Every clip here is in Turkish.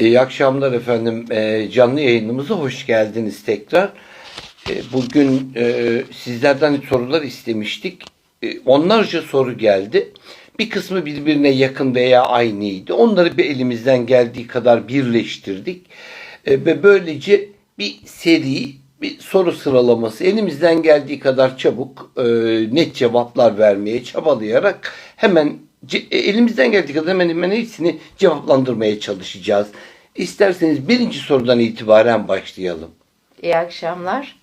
İyi akşamlar efendim. Ee, canlı yayınımıza hoş geldiniz tekrar. Ee, bugün e, sizlerden sorular istemiştik. Ee, onlarca soru geldi. Bir kısmı birbirine yakın veya aynıydı. Onları bir elimizden geldiği kadar birleştirdik. Ee, ve böylece bir seri, bir soru sıralaması elimizden geldiği kadar çabuk e, net cevaplar vermeye çabalayarak hemen e, elimizden geldiği kadar hemen hemen hepsini cevaplandırmaya çalışacağız. İsterseniz birinci sorudan itibaren başlayalım. İyi akşamlar.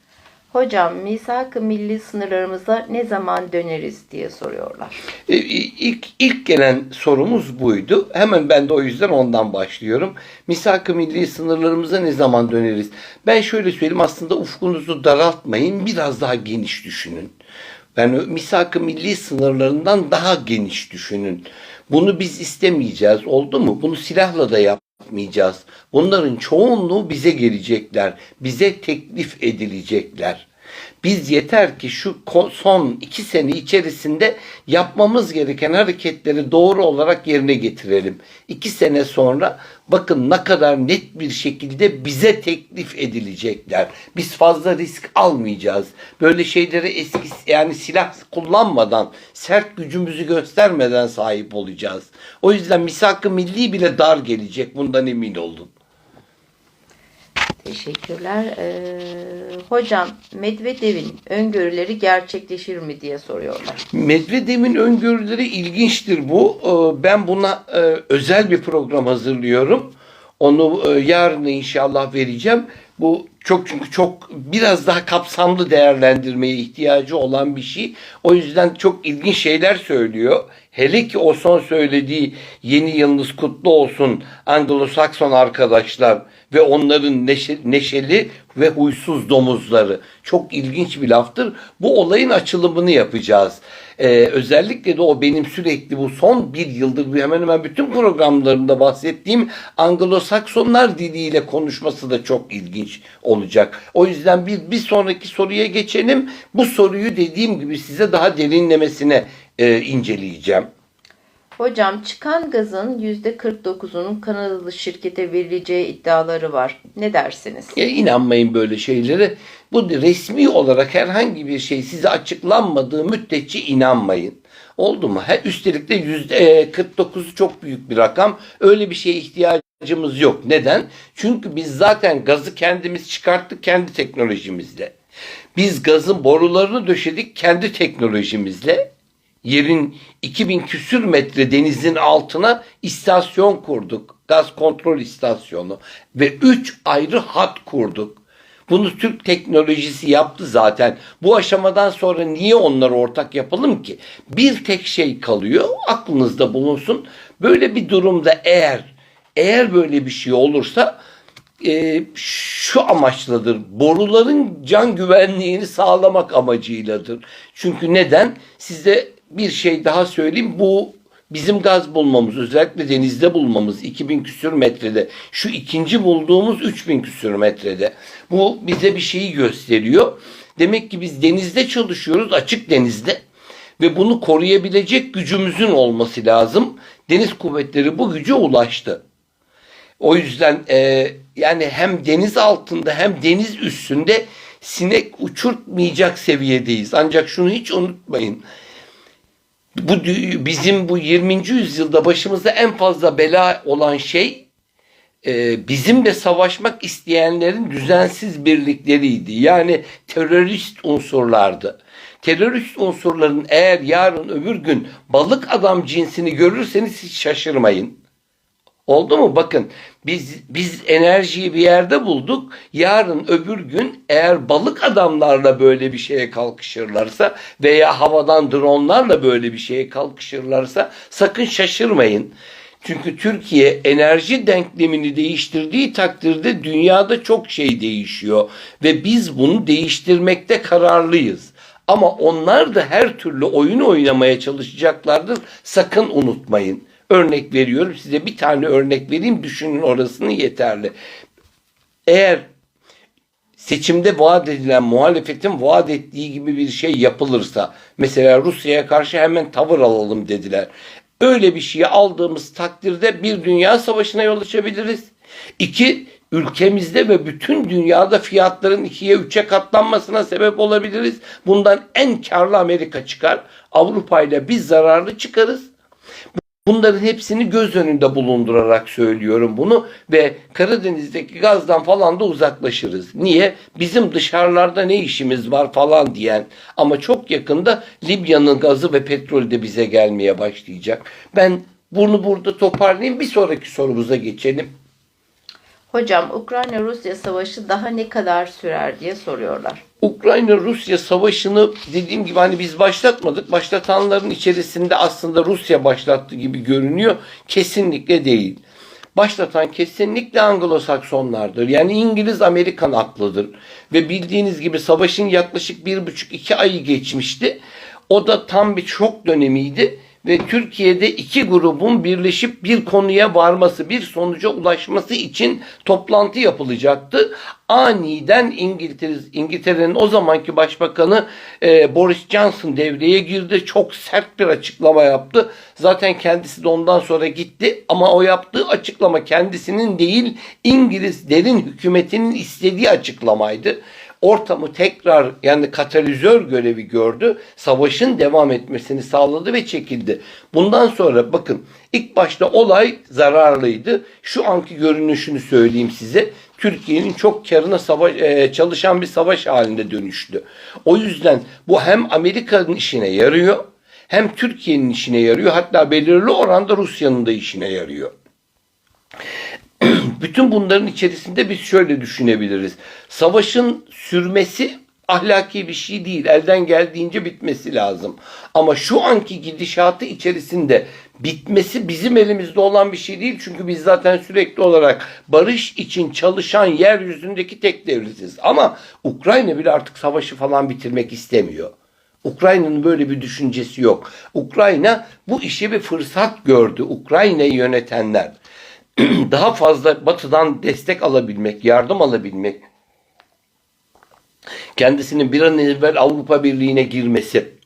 Hocam misak-ı milli sınırlarımıza ne zaman döneriz diye soruyorlar. E, İlk, ilk gelen sorumuz buydu. Hemen ben de o yüzden ondan başlıyorum. Misak-ı milli sınırlarımıza ne zaman döneriz? Ben şöyle söyleyeyim aslında ufkunuzu daraltmayın. Biraz daha geniş düşünün. Yani misak-ı milli sınırlarından daha geniş düşünün. Bunu biz istemeyeceğiz. Oldu mu? Bunu silahla da yapmayacağız. Bunların çoğunluğu bize gelecekler. Bize teklif edilecekler. Biz yeter ki şu son iki sene içerisinde yapmamız gereken hareketleri doğru olarak yerine getirelim. İki sene sonra bakın ne kadar net bir şekilde bize teklif edilecekler. Biz fazla risk almayacağız. Böyle şeylere eski yani silah kullanmadan, sert gücümüzü göstermeden sahip olacağız. O yüzden misak-ı milli bile dar gelecek. Bundan emin olun. Teşekkürler. Ee, hocam Medvedev'in öngörüleri gerçekleşir mi diye soruyorlar. Medvedev'in öngörüleri ilginçtir bu. Ee, Ben buna e, özel bir program hazırlıyorum. Onu e, yarın inşallah vereceğim. Bu çok çünkü çok biraz daha kapsamlı değerlendirmeye ihtiyacı olan bir şey. O yüzden çok ilginç şeyler söylüyor. Hele ki o son söylediği yeni yılınız kutlu olsun Anglo-Sakson arkadaşlar ve onların neşe- neşeli ve huysuz domuzları. Çok ilginç bir laftır. Bu olayın açılımını yapacağız. Ee, özellikle de o benim sürekli bu son bir yıldır hemen hemen bütün programlarımda bahsettiğim Anglo-Saksonlar diliyle konuşması da çok ilginç olacak. O yüzden bir, bir sonraki soruya geçelim. Bu soruyu dediğim gibi size daha derinlemesine e, inceleyeceğim. Hocam çıkan gazın %49'unun Kanadalı şirkete verileceği iddiaları var. Ne dersiniz? E, inanmayın böyle şeylere. Bu resmi olarak herhangi bir şey size açıklanmadığı müddetçe inanmayın. Oldu mu? He, üstelik de yüzde e, 49'u çok büyük bir rakam. Öyle bir şeye ihtiyacımız yok. Neden? Çünkü biz zaten gazı kendimiz çıkarttık kendi teknolojimizle. Biz gazın borularını döşedik kendi teknolojimizle. Yerin 2000 küsür metre denizin altına istasyon kurduk. Gaz kontrol istasyonu ve 3 ayrı hat kurduk. Bunu Türk teknolojisi yaptı zaten. Bu aşamadan sonra niye onları ortak yapalım ki? Bir tek şey kalıyor. Aklınızda bulunsun. Böyle bir durumda eğer eğer böyle bir şey olursa e, şu amaçladır. Boruların can güvenliğini sağlamak amacıyladır. Çünkü neden? Size bir şey daha söyleyeyim. Bu bizim gaz bulmamız özellikle denizde bulmamız 2000 küsür metrede şu ikinci bulduğumuz 3000 küsür metrede bu bize bir şeyi gösteriyor. Demek ki biz denizde çalışıyoruz açık denizde ve bunu koruyabilecek gücümüzün olması lazım. Deniz kuvvetleri bu güce ulaştı. O yüzden e, yani hem deniz altında hem deniz üstünde sinek uçurtmayacak seviyedeyiz. Ancak şunu hiç unutmayın. Bu bizim bu 20. yüzyılda başımıza en fazla bela olan şey e, bizimle savaşmak isteyenlerin düzensiz birlikleriydi. Yani terörist unsurlardı. Terörist unsurların eğer yarın öbür gün balık adam cinsini görürseniz hiç şaşırmayın. Oldu mu? Bakın biz biz enerjiyi bir yerde bulduk. Yarın öbür gün eğer balık adamlarla böyle bir şeye kalkışırlarsa veya havadan dronlarla böyle bir şeye kalkışırlarsa sakın şaşırmayın. Çünkü Türkiye enerji denklemini değiştirdiği takdirde dünyada çok şey değişiyor ve biz bunu değiştirmekte kararlıyız. Ama onlar da her türlü oyun oynamaya çalışacaklardır. Sakın unutmayın. Örnek veriyorum size bir tane örnek vereyim düşünün orasını yeterli. Eğer seçimde vaat edilen muhalefetin vaat ettiği gibi bir şey yapılırsa mesela Rusya'ya karşı hemen tavır alalım dediler. Öyle bir şeyi aldığımız takdirde bir dünya savaşına yol açabiliriz. İki, ülkemizde ve bütün dünyada fiyatların ikiye üçe katlanmasına sebep olabiliriz. Bundan en karlı Amerika çıkar. Avrupa ile biz zararlı çıkarız. Bunların hepsini göz önünde bulundurarak söylüyorum bunu ve Karadeniz'deki gazdan falan da uzaklaşırız. Niye? Bizim dışarılarda ne işimiz var falan diyen ama çok yakında Libya'nın gazı ve petrolü de bize gelmeye başlayacak. Ben bunu burada toparlayayım bir sonraki sorumuza geçelim. Hocam Ukrayna-Rusya savaşı daha ne kadar sürer diye soruyorlar. Ukrayna-Rusya savaşını dediğim gibi hani biz başlatmadık. Başlatanların içerisinde aslında Rusya başlattı gibi görünüyor. Kesinlikle değil. Başlatan kesinlikle Anglo-Saksonlardır. Yani İngiliz Amerikan aklıdır. Ve bildiğiniz gibi savaşın yaklaşık bir buçuk iki ayı geçmişti. O da tam bir şok dönemiydi ve Türkiye'de iki grubun birleşip bir konuya varması, bir sonuca ulaşması için toplantı yapılacaktı. Aniden İngiltere, İngiltere'nin o zamanki başbakanı e, Boris Johnson devreye girdi. Çok sert bir açıklama yaptı. Zaten kendisi de ondan sonra gitti ama o yaptığı açıklama kendisinin değil İngilizlerin hükümetinin istediği açıklamaydı ortamı tekrar yani katalizör görevi gördü. Savaşın devam etmesini sağladı ve çekildi. Bundan sonra bakın ilk başta olay zararlıydı. Şu anki görünüşünü söyleyeyim size. Türkiye'nin çok karına savaş, e, çalışan bir savaş halinde dönüştü. O yüzden bu hem Amerika'nın işine yarıyor hem Türkiye'nin işine yarıyor. Hatta belirli oranda Rusya'nın da işine yarıyor. Bütün bunların içerisinde biz şöyle düşünebiliriz. Savaşın sürmesi ahlaki bir şey değil. Elden geldiğince bitmesi lazım. Ama şu anki gidişatı içerisinde bitmesi bizim elimizde olan bir şey değil. Çünkü biz zaten sürekli olarak barış için çalışan yeryüzündeki tek devletiz. Ama Ukrayna bile artık savaşı falan bitirmek istemiyor. Ukrayna'nın böyle bir düşüncesi yok. Ukrayna bu işe bir fırsat gördü. Ukrayna'yı yönetenler daha fazla batıdan destek alabilmek, yardım alabilmek, kendisinin bir an evvel Avrupa Birliği'ne girmesi,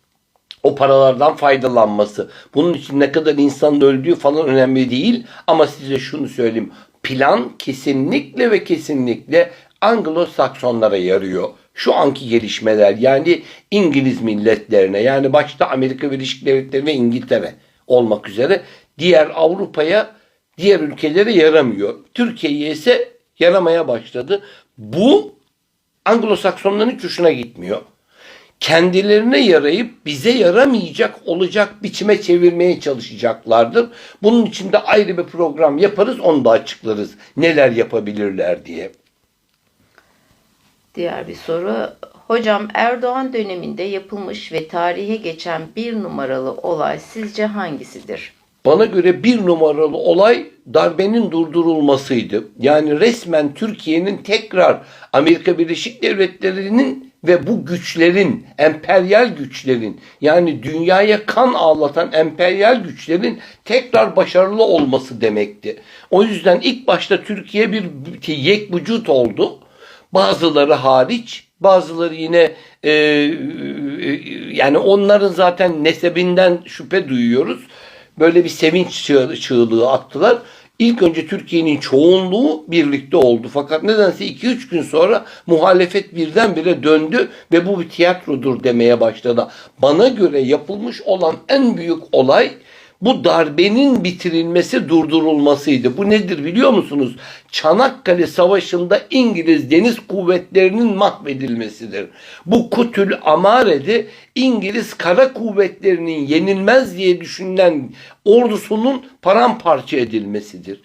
o paralardan faydalanması, bunun için ne kadar insanın öldüğü falan önemli değil ama size şunu söyleyeyim. Plan kesinlikle ve kesinlikle Anglo-Saksonlara yarıyor. Şu anki gelişmeler yani İngiliz milletlerine yani başta Amerika Birleşik Devletleri ve İngiltere olmak üzere diğer Avrupa'ya diğer ülkelere yaramıyor. Türkiye'ye ise yaramaya başladı. Bu Anglo-Saksonların hiç gitmiyor. Kendilerine yarayıp bize yaramayacak olacak biçime çevirmeye çalışacaklardır. Bunun için de ayrı bir program yaparız, onu da açıklarız. Neler yapabilirler diye. Diğer bir soru. Hocam Erdoğan döneminde yapılmış ve tarihe geçen bir numaralı olay sizce hangisidir? Bana göre bir numaralı olay darbenin durdurulmasıydı. Yani resmen Türkiye'nin tekrar Amerika Birleşik Devletleri'nin ve bu güçlerin, emperyal güçlerin yani dünyaya kan ağlatan emperyal güçlerin tekrar başarılı olması demekti. O yüzden ilk başta Türkiye bir yek vücut oldu. Bazıları hariç, bazıları yine e, e, yani onların zaten nesebinden şüphe duyuyoruz böyle bir sevinç çığ- çığlığı attılar. İlk önce Türkiye'nin çoğunluğu birlikte oldu. Fakat nedense 2-3 gün sonra muhalefet birdenbire döndü ve bu bir tiyatrodur demeye başladı. Bana göre yapılmış olan en büyük olay bu darbenin bitirilmesi, durdurulmasıydı. Bu nedir biliyor musunuz? Çanakkale Savaşı'nda İngiliz deniz kuvvetlerinin mahvedilmesidir. Bu Kutül Amare'de İngiliz kara kuvvetlerinin yenilmez diye düşünülen ordusunun paramparça edilmesidir.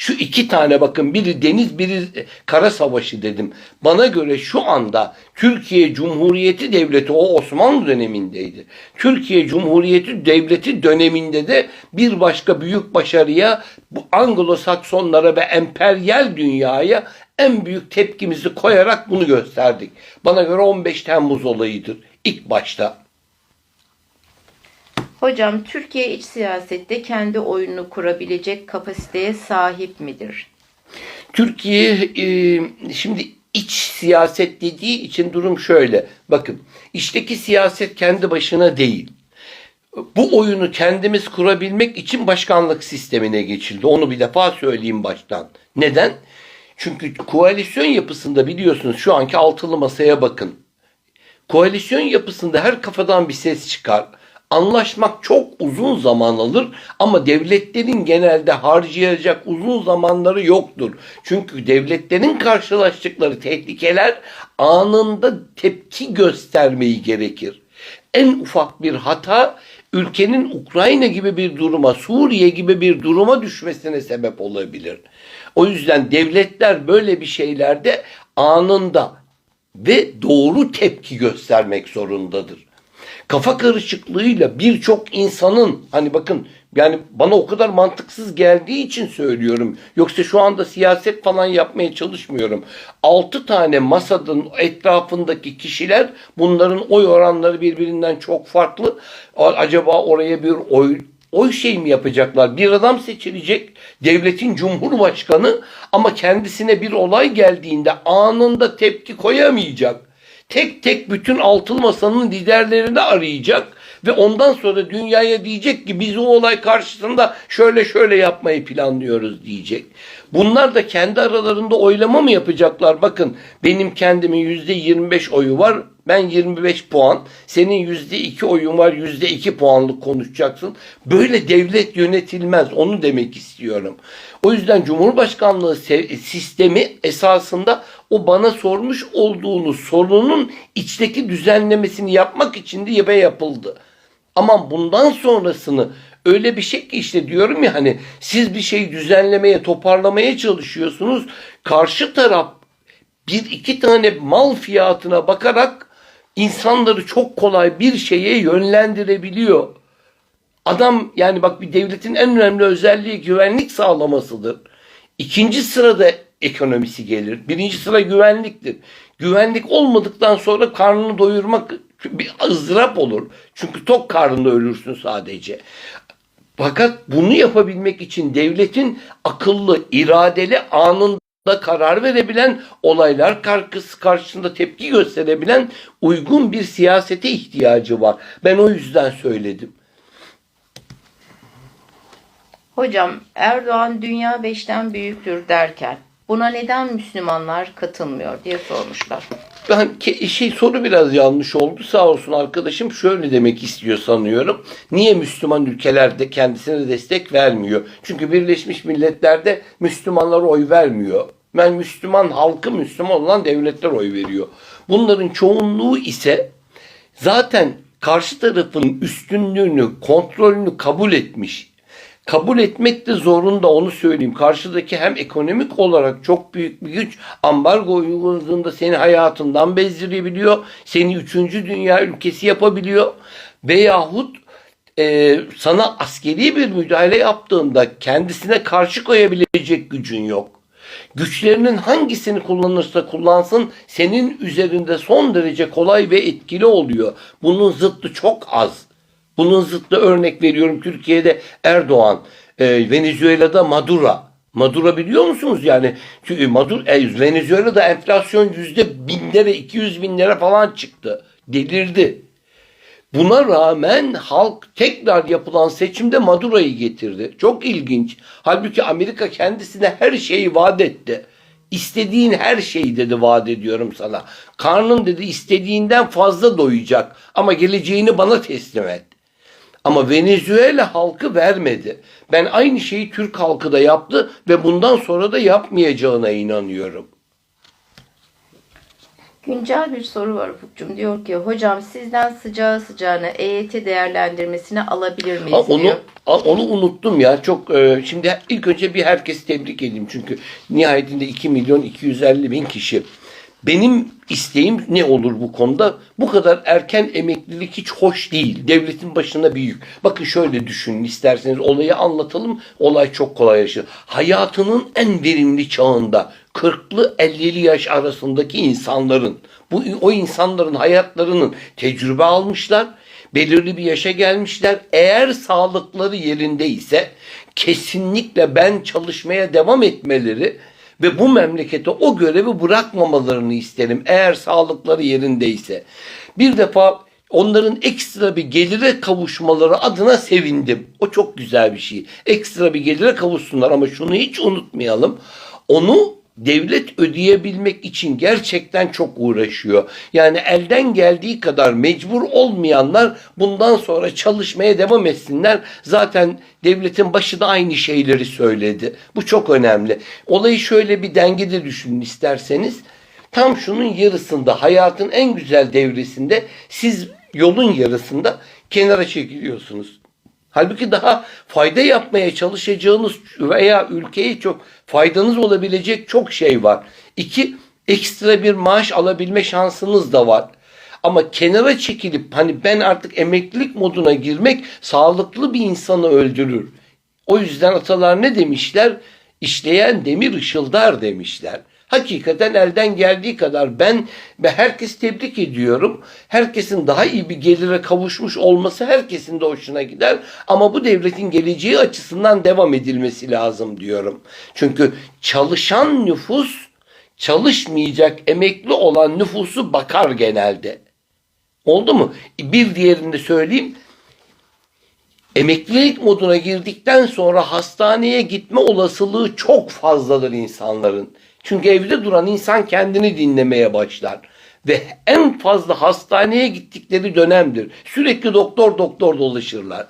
Şu iki tane bakın biri deniz biri kara savaşı dedim. Bana göre şu anda Türkiye Cumhuriyeti Devleti o Osmanlı dönemindeydi. Türkiye Cumhuriyeti Devleti döneminde de bir başka büyük başarıya bu Anglo-Saksonlara ve emperyal dünyaya en büyük tepkimizi koyarak bunu gösterdik. Bana göre 15 Temmuz olayıdır ilk başta. Hocam Türkiye iç siyasette kendi oyununu kurabilecek kapasiteye sahip midir? Türkiye e, şimdi iç siyaset dediği için durum şöyle. Bakın içteki siyaset kendi başına değil. Bu oyunu kendimiz kurabilmek için başkanlık sistemine geçildi. Onu bir defa söyleyeyim baştan. Neden? Çünkü koalisyon yapısında biliyorsunuz şu anki altılı masaya bakın. Koalisyon yapısında her kafadan bir ses çıkar. Anlaşmak çok uzun zaman alır ama devletlerin genelde harcayacak uzun zamanları yoktur. Çünkü devletlerin karşılaştıkları tehlikeler anında tepki göstermeyi gerekir. En ufak bir hata ülkenin Ukrayna gibi bir duruma, Suriye gibi bir duruma düşmesine sebep olabilir. O yüzden devletler böyle bir şeylerde anında ve doğru tepki göstermek zorundadır. Kafa karışıklığıyla birçok insanın hani bakın yani bana o kadar mantıksız geldiği için söylüyorum. Yoksa şu anda siyaset falan yapmaya çalışmıyorum. 6 tane masanın etrafındaki kişiler bunların oy oranları birbirinden çok farklı. Acaba oraya bir oy oy şey mi yapacaklar? Bir adam seçilecek devletin cumhurbaşkanı ama kendisine bir olay geldiğinde anında tepki koyamayacak. Tek tek bütün altılı masanın liderlerini arayacak ve ondan sonra dünyaya diyecek ki biz o olay karşısında şöyle şöyle yapmayı planlıyoruz diyecek. Bunlar da kendi aralarında oylama mı yapacaklar? Bakın benim kendimin yüzde 25 oyu var. Ben 25 puan. Senin yüzde 2 oyun var. Yüzde 2 puanlık konuşacaksın. Böyle devlet yönetilmez. Onu demek istiyorum. O yüzden Cumhurbaşkanlığı sistemi esasında o bana sormuş olduğunuz sorunun içteki düzenlemesini yapmak için de yapı yapıldı. Ama bundan sonrasını öyle bir şey ki işte diyorum ya hani siz bir şey düzenlemeye, toparlamaya çalışıyorsunuz. Karşı taraf bir iki tane mal fiyatına bakarak insanları çok kolay bir şeye yönlendirebiliyor. Adam yani bak bir devletin en önemli özelliği güvenlik sağlamasıdır. İkinci sırada ekonomisi gelir. Birinci sıra güvenliktir. Güvenlik olmadıktan sonra karnını doyurmak bir ızdırap olur. Çünkü tok karnında ölürsün sadece. Fakat bunu yapabilmek için devletin akıllı, iradeli anında karar verebilen, olaylar karşısı karşısında tepki gösterebilen uygun bir siyasete ihtiyacı var. Ben o yüzden söyledim. Hocam Erdoğan dünya beşten büyüktür derken buna neden Müslümanlar katılmıyor diye sormuşlar. Ben şey soru biraz yanlış oldu. Sağ olsun arkadaşım şöyle demek istiyor sanıyorum. Niye Müslüman ülkelerde kendisine destek vermiyor? Çünkü Birleşmiş Milletler'de Müslümanlara oy vermiyor. Ben Müslüman halkı Müslüman olan devletler oy veriyor. Bunların çoğunluğu ise zaten karşı tarafın üstünlüğünü, kontrolünü kabul etmiş. Kabul etmek de zorunda onu söyleyeyim. Karşıdaki hem ekonomik olarak çok büyük bir güç ambargo uyguladığında seni hayatından bezdirebiliyor. Seni üçüncü dünya ülkesi yapabiliyor. Veyahut e, sana askeri bir müdahale yaptığında kendisine karşı koyabilecek gücün yok. Güçlerinin hangisini kullanırsa kullansın senin üzerinde son derece kolay ve etkili oluyor. Bunun zıttı çok az. Bunun zıttı örnek veriyorum Türkiye'de Erdoğan, e, Venezuela'da Maduro. Maduro biliyor musunuz yani? Maduro, e, Venezuela'da enflasyon yüzde binlere, 200 binlere falan çıktı. Delirdi. Buna rağmen halk tekrar yapılan seçimde Maduro'yu getirdi. Çok ilginç. Halbuki Amerika kendisine her şeyi vaat etti. İstediğin her şeyi dedi vaat ediyorum sana. Karnın dedi istediğinden fazla doyacak ama geleceğini bana teslim et. Ama Venezuela halkı vermedi. Ben aynı şeyi Türk halkı da yaptı ve bundan sonra da yapmayacağına inanıyorum. Güncel bir soru var Ufukcuğum. Diyor ki hocam sizden sıcağı sıcağına EYT değerlendirmesini alabilir miyiz Ha, onu diyor. ha, onu unuttum ya. Çok e, şimdi ilk önce bir herkesi tebrik edeyim çünkü nihayetinde 2 milyon 250 bin kişi. Benim isteğim ne olur bu konuda? Bu kadar erken emeklilik hiç hoş değil. Devletin başına bir yük. Bakın şöyle düşünün isterseniz olayı anlatalım. Olay çok kolaylaşır. Hayatının en verimli çağında 40'lı 50'li yaş arasındaki insanların bu o insanların hayatlarının tecrübe almışlar belirli bir yaşa gelmişler. Eğer sağlıkları yerinde ise kesinlikle ben çalışmaya devam etmeleri ve bu memlekete o görevi bırakmamalarını isterim eğer sağlıkları yerindeyse. Bir defa onların ekstra bir gelire kavuşmaları adına sevindim. O çok güzel bir şey. Ekstra bir gelire kavuşsunlar ama şunu hiç unutmayalım. Onu devlet ödeyebilmek için gerçekten çok uğraşıyor. Yani elden geldiği kadar mecbur olmayanlar bundan sonra çalışmaya devam etsinler. Zaten devletin başı da aynı şeyleri söyledi. Bu çok önemli. Olayı şöyle bir dengede düşünün isterseniz. Tam şunun yarısında hayatın en güzel devresinde siz yolun yarısında kenara çekiliyorsunuz. Halbuki daha fayda yapmaya çalışacağınız veya ülkeye çok faydanız olabilecek çok şey var. İki, ekstra bir maaş alabilme şansınız da var. Ama kenara çekilip hani ben artık emeklilik moduna girmek sağlıklı bir insanı öldürür. O yüzden atalar ne demişler? İşleyen demir ışıldar demişler. Hakikaten elden geldiği kadar ben ve herkes tebrik ediyorum. Herkesin daha iyi bir gelire kavuşmuş olması herkesin de hoşuna gider. Ama bu devletin geleceği açısından devam edilmesi lazım diyorum. Çünkü çalışan nüfus çalışmayacak emekli olan nüfusu bakar genelde. Oldu mu? Bir diğerini söyleyeyim. Emeklilik moduna girdikten sonra hastaneye gitme olasılığı çok fazladır insanların. Çünkü evde duran insan kendini dinlemeye başlar. Ve en fazla hastaneye gittikleri dönemdir. Sürekli doktor doktor dolaşırlar.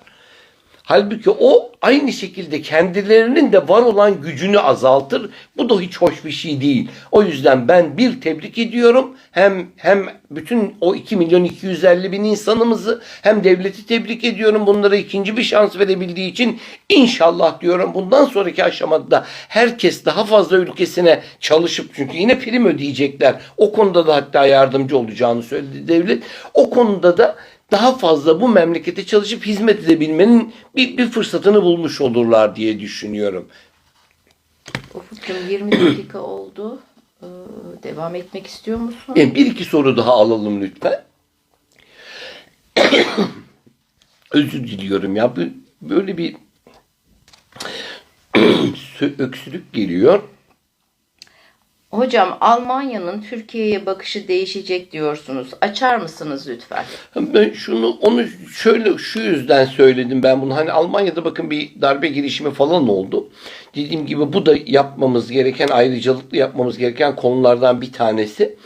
Halbuki o aynı şekilde kendilerinin de var olan gücünü azaltır. Bu da hiç hoş bir şey değil. O yüzden ben bir tebrik ediyorum. Hem hem bütün o 2 milyon 250 bin insanımızı hem devleti tebrik ediyorum. Bunlara ikinci bir şans verebildiği için inşallah diyorum bundan sonraki aşamada herkes daha fazla ülkesine çalışıp çünkü yine prim ödeyecekler. O konuda da hatta yardımcı olacağını söyledi devlet. O konuda da daha fazla bu memlekete çalışıp hizmet edebilmenin bir, bir fırsatını bulmuş olurlar diye düşünüyorum. Ufukcuğum 20 dakika oldu. Ee, devam etmek istiyor musun? Yani bir iki soru daha alalım lütfen. Özür diliyorum ya. Böyle bir öksürük geliyor. Hocam Almanya'nın Türkiye'ye bakışı değişecek diyorsunuz. Açar mısınız lütfen? Ben şunu onu şöyle şu yüzden söyledim ben bunu. Hani Almanya'da bakın bir darbe girişimi falan oldu. Dediğim gibi bu da yapmamız gereken ayrıcalıklı yapmamız gereken konulardan bir tanesi.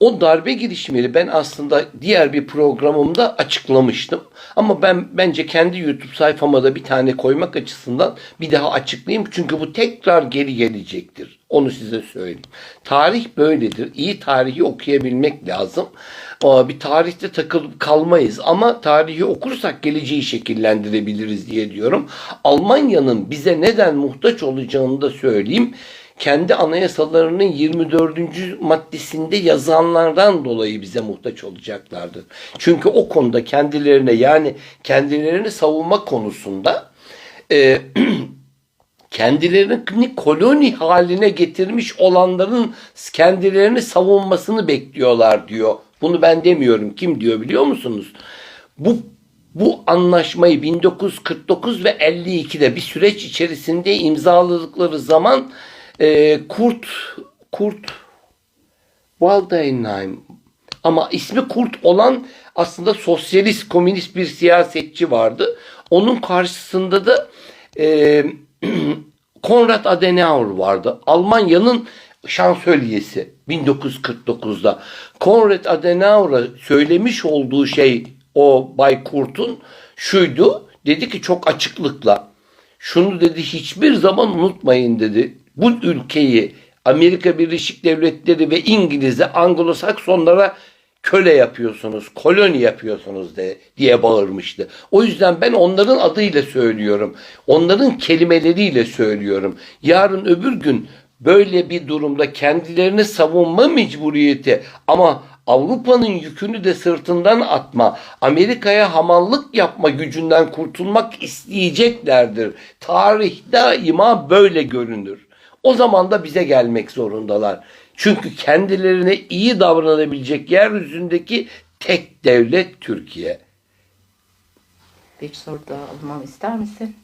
O darbe girişimini ben aslında diğer bir programımda açıklamıştım. Ama ben bence kendi YouTube sayfama da bir tane koymak açısından bir daha açıklayayım. Çünkü bu tekrar geri gelecektir. Onu size söyleyeyim. Tarih böyledir. İyi tarihi okuyabilmek lazım. Bir tarihte takılıp kalmayız ama tarihi okursak geleceği şekillendirebiliriz diye diyorum. Almanya'nın bize neden muhtaç olacağını da söyleyeyim. Kendi anayasalarının 24. maddesinde yazanlardan dolayı bize muhtaç olacaklardır. Çünkü o konuda kendilerine yani kendilerini savunma konusunda e, kendilerini koloni haline getirmiş olanların kendilerini savunmasını bekliyorlar diyor. Bunu ben demiyorum. Kim diyor biliyor musunuz? Bu bu anlaşmayı 1949 ve 52'de bir süreç içerisinde imzaladıkları zaman e, Kurt Kurt Waldheim ama ismi Kurt olan aslında sosyalist komünist bir siyasetçi vardı. Onun karşısında da e, Konrad Adenauer vardı. Almanya'nın şansölyesi 1949'da. Konrad Adenauer'a söylemiş olduğu şey o Bay Kurt'un şuydu. Dedi ki çok açıklıkla şunu dedi hiçbir zaman unutmayın dedi. Bu ülkeyi Amerika Birleşik Devletleri ve İngiliz'e Anglo-Saksonlara köle yapıyorsunuz, koloni yapıyorsunuz de, diye bağırmıştı. O yüzden ben onların adıyla söylüyorum. Onların kelimeleriyle söylüyorum. Yarın öbür gün böyle bir durumda kendilerini savunma mecburiyeti ama Avrupa'nın yükünü de sırtından atma, Amerika'ya hamallık yapma gücünden kurtulmak isteyeceklerdir. Tarih daima böyle görünür. O zaman da bize gelmek zorundalar. Çünkü kendilerine iyi davranabilecek yeryüzündeki tek devlet Türkiye. Bir soru daha almam ister misin?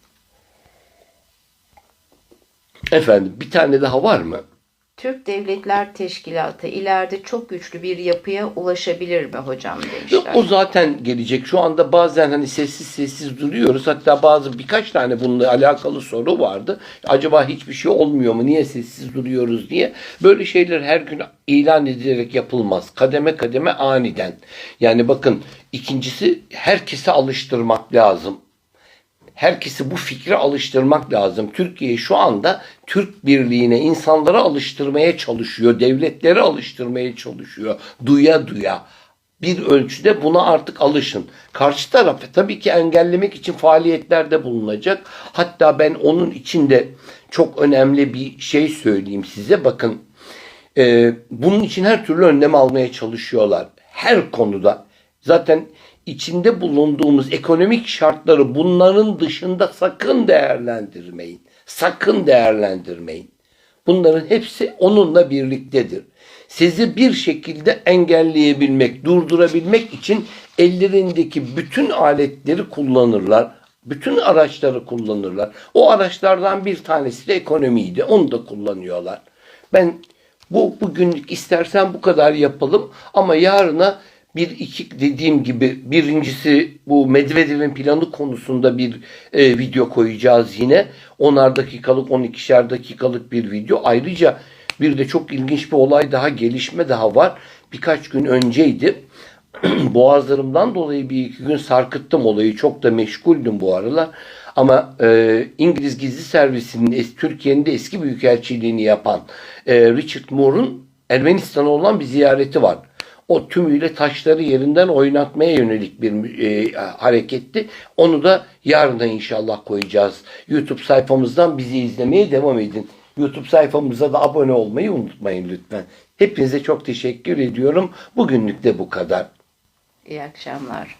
Efendim bir tane daha var mı? Türk Devletler Teşkilatı ileride çok güçlü bir yapıya ulaşabilir mi hocam demişler. O zaten gelecek. Şu anda bazen hani sessiz sessiz duruyoruz. Hatta bazı birkaç tane bununla alakalı soru vardı. Acaba hiçbir şey olmuyor mu? Niye sessiz duruyoruz diye. Böyle şeyler her gün ilan edilerek yapılmaz. Kademe kademe aniden. Yani bakın ikincisi herkese alıştırmak lazım. Herkesi bu fikre alıştırmak lazım. Türkiye şu anda Türk birliğine insanları alıştırmaya çalışıyor. Devletleri alıştırmaya çalışıyor. Duya duya. Bir ölçüde buna artık alışın. Karşı tarafı tabii ki engellemek için faaliyetlerde bulunacak. Hatta ben onun içinde çok önemli bir şey söyleyeyim size. Bakın e, bunun için her türlü önlem almaya çalışıyorlar. Her konuda. Zaten içinde bulunduğumuz ekonomik şartları bunların dışında sakın değerlendirmeyin. Sakın değerlendirmeyin. Bunların hepsi onunla birliktedir. Sizi bir şekilde engelleyebilmek, durdurabilmek için ellerindeki bütün aletleri kullanırlar. Bütün araçları kullanırlar. O araçlardan bir tanesi de ekonomiydi. Onu da kullanıyorlar. Ben bu bugünlük istersen bu kadar yapalım ama yarına bir iki dediğim gibi birincisi bu Medvedev'in planı konusunda bir e, video koyacağız yine. 10'ar dakikalık 12'şer dakikalık bir video. Ayrıca bir de çok ilginç bir olay daha gelişme daha var. Birkaç gün önceydi. Boğazlarımdan dolayı bir iki gün sarkıttım olayı. Çok da meşguldüm bu aralar. Ama e, İngiliz Gizli Servisi'nin Türkiye'nin de eski büyükelçiliğini yapan e, Richard Moore'un Ermenistan'a olan bir ziyareti var. O tümüyle taşları yerinden oynatmaya yönelik bir e, hareketti. Onu da yarına inşallah koyacağız. YouTube sayfamızdan bizi izlemeye devam edin. YouTube sayfamıza da abone olmayı unutmayın lütfen. Hepinize çok teşekkür ediyorum. Bugünlük de bu kadar. İyi akşamlar.